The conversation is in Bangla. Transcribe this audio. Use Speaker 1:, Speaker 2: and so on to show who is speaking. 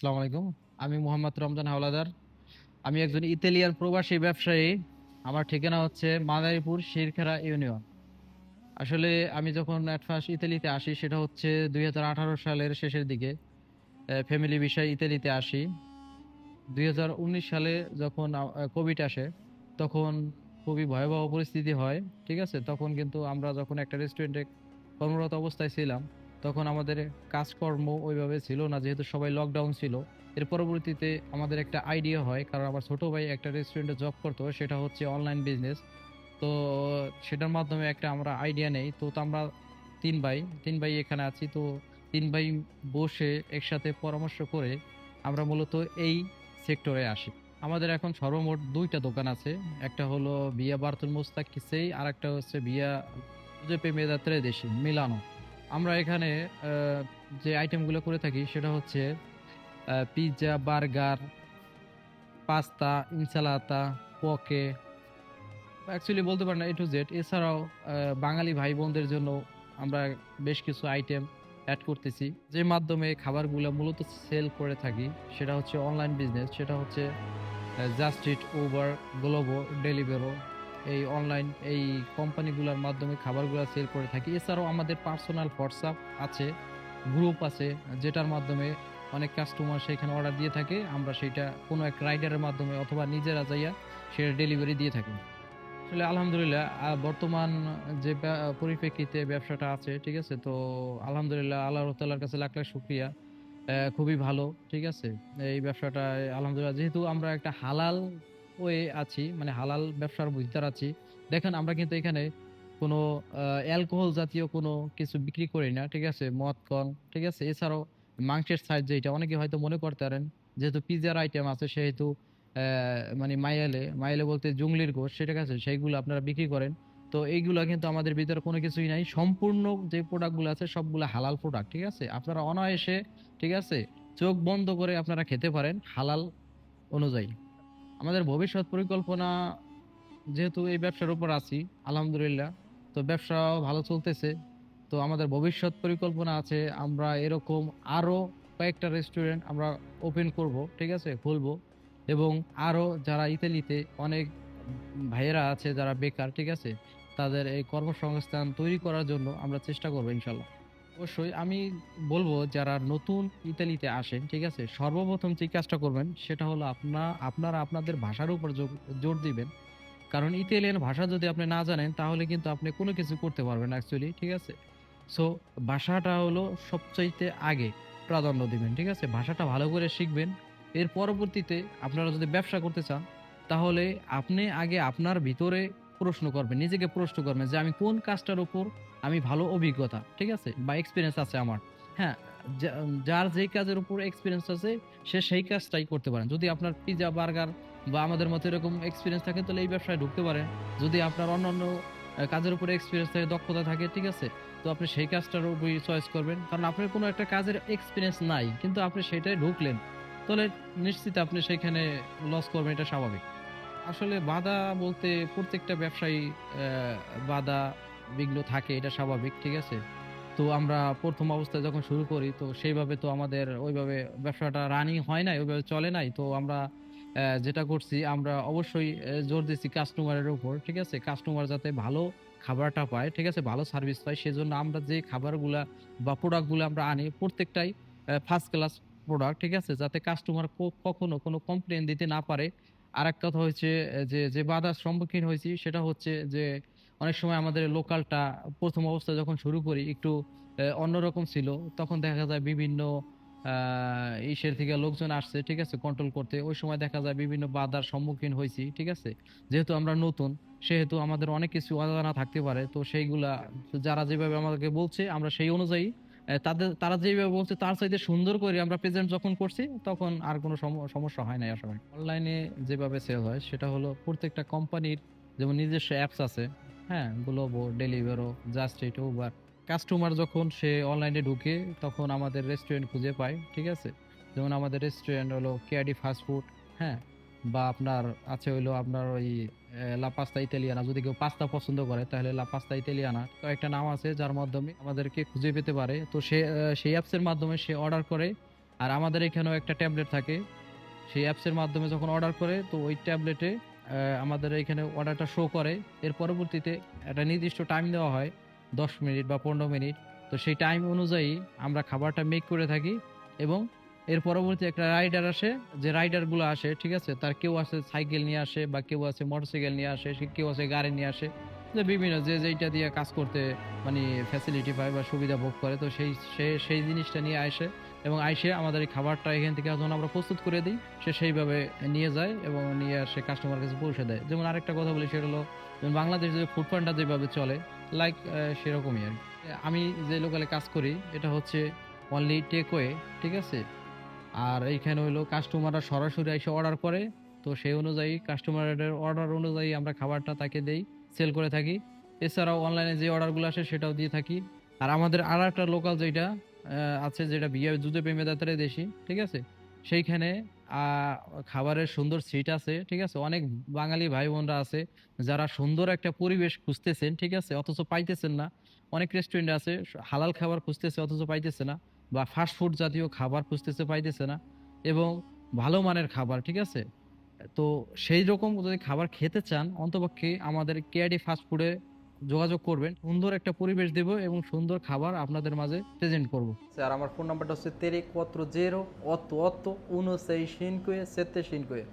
Speaker 1: আসসালামু আলাইকুম। আমি মোহাম্মদ রমজান হাওলাদার। আমি একজন ইতালিয়ান প্রবাসী ব্যবসায়ী। আমার ঠিকানা হচ্ছে মাদারীপুর শিরখেরা ইউনিয়ন। আসলে আমি যখন ফার্স্ট ইতালিতে আসি, সেটা হচ্ছে দুই হাজার আঠারো সালের শেষের দিকে। ফ্যামিলি বিষয়ে ইতালিতে আসি। দুই হাজার উনিশ সালে যখন কোভিড আসে, তখন খুবই ভয়াবহ পরিস্থিতি হয়, ঠিক আছে? তখন কিন্তু আমরা যখন একটা রেস্টুরেন্টে কর্মরত অবস্থায় ছিলাম তখন আমাদের কাজকর্ম ওইভাবে ছিল না, যেহেতু সবাই লকডাউন ছিল। এর পরবর্তীতে আমাদের একটা আইডিয়া হয়, কারণ আমার ছোটো ভাই একটা রেস্টুরেন্টে জব করতো, সেটা হচ্ছে অনলাইন বিজনেস তো সেটার মাধ্যমে একটা আমরা আইডিয়া নেই। তো আমরা তিন ভাই তিন ভাই এখানে আছি। তো তিন ভাই বসে একসাথে পরামর্শ করে আমরা মূলত এই সেক্টরে আসি। আমাদের এখন সর্বমোট দুইটা দোকান আছে। একটা হলো বিয়া বার্তুল মোস্তাক কিসেই আর একটা হচ্ছে বিয়া জেপে মেদাত্রে দেশি, মিলানো। আমরা এখানে যে আইটেমগুলো করে থাকি, সেটা হচ্ছে পিৎজা বার্গার পাস্তা ইনসালাতা পকে অ্যাকচুয়ালি বলতে পারেন এ টু জেড এছাড়াও বাঙালি ভাই বোনদের জন্য আমরা বেশ কিছু আইটেম অ্যাড করতেছি। যে মাধ্যমে খাবারগুলো মূলত সেল করে থাকি, সেটা হচ্ছে অনলাইন বিজনেস সেটা হচ্ছে just eat Uber Glovo Deliveroo এই অনলাইন এই কোম্পানিগুলোর মাধ্যমে খাবারগুলো সেল করে থাকি। এছাড়াও আমাদের পার্সোনাল হোয়াটসঅ্যাপ আছে গ্রুপ আছে, যেটার মাধ্যমে অনেক কাস্টমার সেখানে অর্ডার দিয়ে থাকে। আমরা সেটা কোনো এক রাইডারের মাধ্যমে অথবা নিজেরা যাইয়া সেটা ডেলিভারি দিয়ে থাকি। আসলে আলহামদুলিল্লাহ বর্তমান যে পরিপ্রেক্ষিতে ব্যবসাটা আছে, ঠিক আছে? তো আলহামদুলিল্লাহ আল্লাহ তাল্লার কাছে লাখ লাখ শুক্রিয়া। খুবই ভালো, ঠিক আছে? এই ব্যবসাটা আলহামদুলিল্লাহ, যেহেতু আমরা একটা হালাল ওয়ে আছি মানে হালাল ব্যবসার ভিতর আছি। দেখেন, আমরা কিন্তু এখানে কোনো অ্যালকোহল জাতীয় কোনো কিছু বিক্রি করি না, ঠিক আছে? মদ ঠিক আছে? এছাড়াও মাংসের সাইজ যেটা অনেকে হয়তো মনে করতে পারেন, যেহেতু পিজার আইটেম আছে, সেহেতু মানে মাইয়ালে মাইয়ালে বলতে জুংলির গোশ সেটা আছে? সেইগুলো আপনারা বিক্রি করেন। তো এইগুলো কিন্তু আমাদের ভিতরে কোনো কিছুই নাই। সম্পূর্ণ যে প্রোডাক্টগুলো আছে, সবগুলো হালাল প্রোডাক্ট ঠিক আছে? আপনারা অনায়াসে, ঠিক আছে? চোখ বন্ধ করে আপনারা খেতে পারেন হালাল অনুযায়ী। আমাদের ভবিষ্যৎ পরিকল্পনা, যেহেতু এই ব্যবসার উপর আছি, আলহামদুলিল্লাহ, তো ব্যবসা ভালো চলতেছে। তো আমাদের ভবিষ্যৎ পরিকল্পনা আছে, আমরা এরকম আরও কয়েকটা রেস্টুরেন্ট আমরা ওপেন করব, ঠিক আছে, খুলবো। এবং আরও যারা ইতালিতে অনেক ভাইয়েরা আছে, যারা বেকার, ঠিক আছে, তাদের এই কর্মসংস্থান তৈরি করার জন্য আমরা চেষ্টা করব, ইনশাল্লাহ। অবশ্যই আমি বলব যারা নতুন ইতালিতে আসেন, ঠিক আছে, সর্বপ্রথম যে কাজটা করবেন সেটা হলো আপনা, আপনারা আপনাদের ভাষার উপর জোর- দিবেন। কারণ ইতালিয়ান ভাষা যদি আপনি না জানেন, তাহলে কিন্তু আপনি কোনো কিছু করতে পারবেন অ্যাকচুয়ালি ঠিক আছে? সো ভাষাটা হলো সবচাইতে আগে প্রাধান্য দিবেন, ঠিক আছে? ভাষাটা ভালো করে শিখবেন। এর পরবর্তীতে আপনারা যদি ব্যবসা করতে চান, তাহলে আপনি আগে আপনার ভিতরে প্রশ্ন করবেন, নিজেকে প্রশ্ন করবেন যে আমি কোন কাজটার উপর আমি ভালো অভিজ্ঞতা ঠিক আছে? বা এক্সপিরিয়েন্স আছে আমার। হ্যাঁ যার যেই কাজের উপর এক্সপিরিয়েন্স আছে সে সেই কাজটাই করতে পারেন। যদি আপনার পিজা বার্গার বা আমাদের মতো এরকম এক্সপিরিয়েন্স থাকে তাহলে এই ব্যবসায় ঢুকতে পারেন। যদি আপনার অন্যান্য আহ, কাজের উপরে এক্সপিরিয়েন্স থাকে দক্ষতা থাকে ঠিক আছে? তো আপনি সেই কাজটার উপরই চয়েস করবেন। কারণ আপনার কোনো একটা কাজের এক্সপিরিয়েন্স নাই কিন্তু আপনি সেটাই ঢুকলেন তাহলে নিশ্চিত আপনি সেখানে লস করবেন এটা স্বাভাবিক। আসলে বাধা বলতে প্রত্যেকটা ব্যবসায়ী বাধা বিঘ্ন থাকে, এটা স্বাভাবিক, ঠিক আছে? তো আমরা প্রথম অবস্থায় যখন শুরু করি, তো সেইভাবে তো আমাদের ওইভাবে ব্যবসাটা রানিং হয় নাই, ওইভাবে চলে নাই। তো আমরা যেটা করছি, আমরা অবশ্যই জোর দিচ্ছি কাস্টমারের উপর, ঠিক আছে? কাস্টমার যাতে ভালো খাবারটা পায়, ঠিক আছে? ভালো সার্ভিস পায়, সেজন্য আমরা যে খাবারগুলা বা প্রোডাক্টগুলো আমরা আনি, প্রত্যেকটাই ফার্স্ট ক্লাস প্রোডাক্ট ঠিক আছে? যাতে কাস্টমার কখনো কোনো কমপ্লেন দিতে না পারে। আর এক কথা হচ্ছে যে যে বাধার সম্মুখীন হয়েছি, সেটা হচ্ছে যে অনেক সময় আমাদের লোকালটা প্রথম অবস্থায় যখন শুরু করি, একটু অন্যরকম ছিল। তখন দেখা যায় বিভিন্ন ইসের থেকে লোকজন আসছে, ঠিক আছে কন্ট্রোল করতে। ওই সময় দেখা যায় বিভিন্ন বাধার সম্মুখীন হয়েছি, ঠিক আছে। যেহেতু আমরা নতুন, সেহেতু আমাদের অনেক কিছু অজানা থাকতে পারে, তো সেইগুলা যারা যেভাবে আমাদেরকে বলছে, আমরা সেই অনুযায়ী তাদের, তারা যেভাবে বলছে, তার চাইতে সুন্দর করে আমরা প্রেজেন্ট যখন করছি, তখন আর কোনো সম- সমস্যা হয় না আসলে অনলাইনে যেভাবে সেল হয়, সেটা হলো প্রত্যেকটা কোম্পানির যেমন নিজস্ব অ্যাপস আছে হ্যাঁ Glovo Deliveroo just eat Uber customer যখন সে অনলাইনে ঢুকে, তখন আমাদের রেস্টুরেন্ট খুঁজে পায়, ঠিক আছে? যেমন আমাদের রেস্টুরেন্ট হলো কেয়াডি ফাস্ট ফুড হ্যাঁ? বা আপনার আছে হইল আপনার ওই লা পাস্তা ইতালিয়ানা যদি কেউ পাস্তা পছন্দ করে, তাহলে লা পাস্তা ইতালিয়ানা তো একটা নাম আছে যার মাধ্যমে আমাদেরকে খুঁজে পেতে পারে। তো সে সেই অ্যাপসের মাধ্যমে সে অর্ডার করে। আর আমাদের এখানেও একটা ট্যাবলেট থাকে। সেই অ্যাপসের মাধ্যমে যখন অর্ডার করে, তো ওই ট্যাবলেটে আমাদের এখানে অর্ডারটা শো করে। এর পরবর্তীতে একটা নির্দিষ্ট টাইম দেওয়া হয়, দশ মিনিট বা পনেরো মিনিট। তো সেই টাইম অনুযায়ী আমরা খাবারটা মেক করে থাকি এবং এর পরবর্তী একটা রাইডার আসে, যে রাইডারগুলো আসে, ঠিক আছে? তার কেউ আছে সাইকেল নিয়ে আসে বা কেউ আছে মোটরসাইকেল নিয়ে আসে, সে কেউ আছে গাড়ি নিয়ে আসে। যে বিভিন্ন যে যেইটা দিয়ে কাজ করতে মানে ফ্যাসিলিটি পায় বা সুবিধা ভোগ করে, তো সেই সেই জিনিসটা নিয়ে আসে। এবং আইসে আমাদের এই খাবারটা এখান থেকে যখন আমরা প্রস্তুত করে দিই, সে সেইভাবে নিয়ে যায় এবং নিয়ে আসে কাস্টমার কাছে পৌঁছে দেয়। যেমন আরেকটা কথা বলি, সেটা হলো যেমন বাংলাদেশে যে ফুড পান্ডা যেভাবে চলে লাইক সেরকমই আর আমি যে লোকালে কাজ করি, এটা হচ্ছে অনলি টেকওয়ে ঠিক আছে? আর এইখানে হলো কাস্টমাররা সরাসরি এসে অর্ডার করে, তো সেই অনুযায়ী কাস্টমারের অর্ডার অনুযায়ী আমরা খাবারটা তাকে দেই সেল করে থাকি। এছাড়াও অনলাইনে যে অর্ডারগুলো আসে, সেটাও দিয়ে থাকি। আর আমাদের আর একটা লোকাল যেটা আছে যেটা বিয়ে দুধে প্রেমে দাতারে দেশি, ঠিক আছে? সেইখানে খাবারের সুন্দর সিট আছে, ঠিক আছে? অনেক বাঙালি ভাই বোনরা আছে, যারা সুন্দর একটা পরিবেশ খুঁজতেছেন, ঠিক আছে? অথচ পাইতেছেন না। অনেক রেস্টুরেন্ট আছে, হালাল খাবার খুঁজতেছে, অথচ পাইতেছে না, বা ফাস্ট ফুড জাতীয় খাবার খুঁজতেছে, পাইতেছে না, এবং ভালো মানের খাবার, ঠিক আছে? তো সেই রকম যদি খাবার খেতে চান, অন্তপক্ষে আমাদের কেআডি ফাস্ট ফুডে যোগাযোগ করবেন। সুন্দর একটা পরিবেশ দেব এবং সুন্দর খাবার আপনাদের মাঝে প্রেজেন্ট করব।
Speaker 2: স্যার, আমার ফোন নাম্বারটা হচ্ছে তেরে অত্র জেরো অত অত উনসাই সেই সিনকুয়ে সেতে সিনকুয়ে।